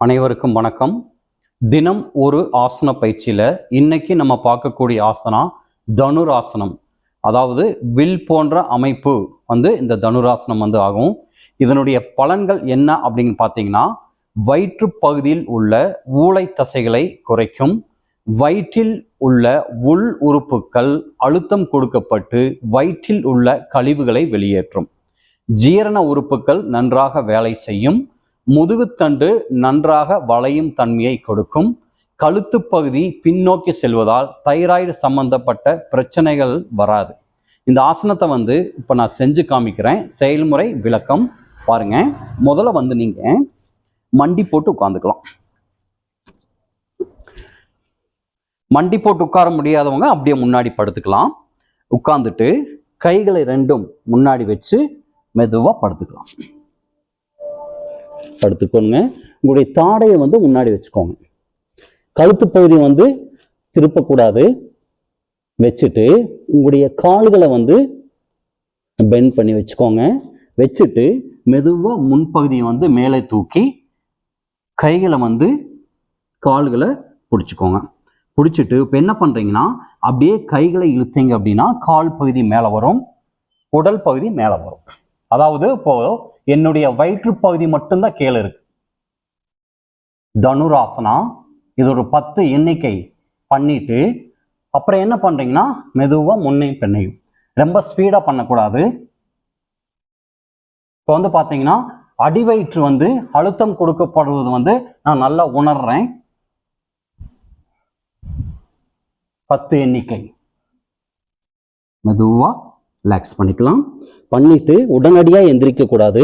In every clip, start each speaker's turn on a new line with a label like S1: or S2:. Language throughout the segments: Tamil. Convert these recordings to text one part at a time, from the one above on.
S1: அனைவருக்கும் வணக்கம். தினம் ஒரு ஆசன பயிற்சியில் இன்னைக்கு நம்ம பார்க்கக்கூடிய ஆசனா தனுராசனம். அதாவது வில் போன்ற அமைப்பு வந்து இந்த தனுராசனம் வந்து ஆகும். இதனுடைய பலன்கள் என்ன அப்படின்னு பார்த்தீங்கன்னா வயிற்று பகுதியில் உள்ள ஊளை தசைகளை குறைக்கும் வயிற்றில் உள்ள உள் உறுப்புகள் அழுத்தம் கொடுக்கப்பட்டு வயிற்றில் உள்ள கழிவுகளை வெளியேற்றும். ஜீரண உறுப்புகள் நன்றாக வேலை செய்யும் முதுகுத்தண்டு நன்றாக வளையும் தன்மையை கொடுக்கும். கழுத்து பகுதி பின்னோக்கி செல்வதால் தைராய்டு சம்பந்தப்பட்ட பிரச்சனைகள் வராது. இந்த ஆசனத்தை வந்து இப்போ நான் செஞ்சு காமிக்கிறேன். செயல்முறை விளக்கம் பாருங்க. முதல்ல வந்து நீங்க மண்டி போட்டு உட்காந்துக்கலாம் மண்டி போட்டு உட்கார முடியாதவங்க அப்படியே முன்னாடி படுத்துக்கலாம். உட்காந்துட்டு கைகளை ரெண்டும் முன்னாடி வச்சு மெதுவாக படுத்துக்கலாம். படுத்துக்கோங்க உங்களுடைய தாடையை வந்து முன்னாடி வச்சுக்கோங்க. கழுத்து பகுதி வந்து திருப்பக்கூடாது. வச்சுட்டு உங்களுடைய கால்களை வந்து பெண்ட் பண்ணி வச்சுக்கோங்க. வச்சுட்டு மெதுவாக முன்பகுதியை வந்து மேலே தூக்கி கைகளை வந்து கால்களை பிடிச்சிக்கோங்க. பிடிச்சிட்டு இப்போ என்ன பண்ணுறீங்கன்னா அப்படியே கைகளை இழுத்தீங்க அப்படின்னா கால் பகுதி மேலே வரும் உடல் பகுதி மேலே வரும். அதாவது இப்போ என்னுடைய வயிற்று பகுதி மட்டும்தான் கீழே இருக்கு. தனுராசனா இது ஒரு பத்து எண்ணிக்கை பண்ணிட்டு அப்புறம் என்ன பண்றீங்கன்னா மெதுவாக முன்னையும் பெண்ணையும் ரொம்ப ஸ்பீடாக பண்ணக்கூடாது. இப்போ வந்து பார்த்தீங்கன்னா அடிவயிற்று வந்து அழுத்தம் கொடுக்கப்படுவது வந்து நான் நல்லா உணர்றேன். பத்து எண்ணிக்கை. மெதுவாக ரிலாக்ஸ் பண்ணிக்கலாம். பண்ணிவிட்டு உடனடியாக எந்திரிக்கக்கூடாது.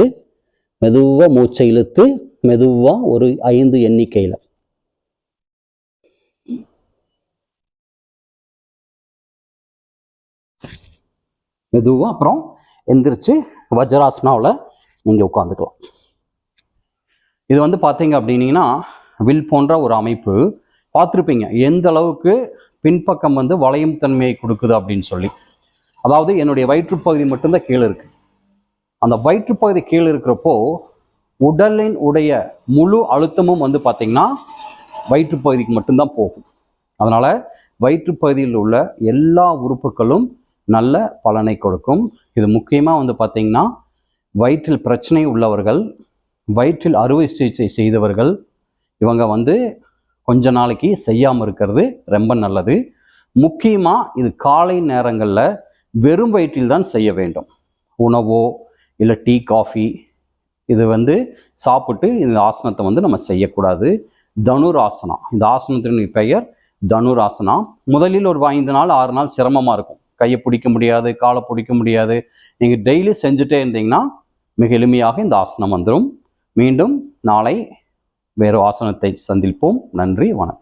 S1: மெதுவாக மூச்சை இழுத்து மெதுவாக ஒரு ஐந்து எண்ணிக்கையில். மெதுவாக அப்புறம் எந்திரிச்சு வஜ்ராசனாவில் நீங்கள் உட்காந்துக்கலாம் இது வந்து பார்த்தீங்க அப்படின்னீங்கன்னா வில் போன்ற ஒரு அமைப்பு. பார்த்துருப்பீங்க எந்த அளவுக்கு பின்பக்கம் வந்து வளையும் தன்மையை கொடுக்குது அப்படின்னு சொல்லி. அதாவது என்னுடைய வயிற்றுப்பகுதி மட்டும்தான் கீழே இருக்கு. அந்த வயிற்றுப்பகுதி கீழே இருக்கிறப்போ உடலின் உடைய முழு அழுத்தமும் வந்து பார்த்திங்கன்னா வயிற்றுப்பகுதிக்கு மட்டும்தான் போகும். அதனால் வயிற்றுப்பகுதியில் உள்ள எல்லா உறுப்புகளும் நல்ல பலனை கொடுக்கும். இது முக்கியமாக வந்து பார்த்திங்கன்னா வயிற்றில் பிரச்சனை உள்ளவர்கள் வயிற்றில் அறுவை சிகிச்சை செய்தவர்கள் இவங்க வந்து கொஞ்ச நாளைக்கு செய்யாமல் இருக்கிறது ரொம்ப நல்லது. முக்கியமாக இது காலை நேரங்களில் வெறும் வயிற்றில் தான் செய்ய வேண்டும். உணவோ இல்லை டீ காஃபி இது வந்து சாப்பிட்டு இந்த ஆசனத்தை வந்து நம்ம செய்யக்கூடாது. தனுராசனா. இந்த ஆசனத்தின் பெயர் தனுராசனா. முதலில் ஒரு ஐந்து நாள் ஆறு நாள் சிரமமாக இருக்கும். கையை பிடிக்க முடியாது காலை பிடிக்க முடியாது. நீங்கள் டெய்லி செஞ்சுட்டே இருந்தீங்கன்னா மிக எளிமையாக இந்த ஆசனம் வந்துடும் மீண்டும் நாளை வேறு ஆசனத்தை சந்திப்போம். நன்றி வணக்கம்.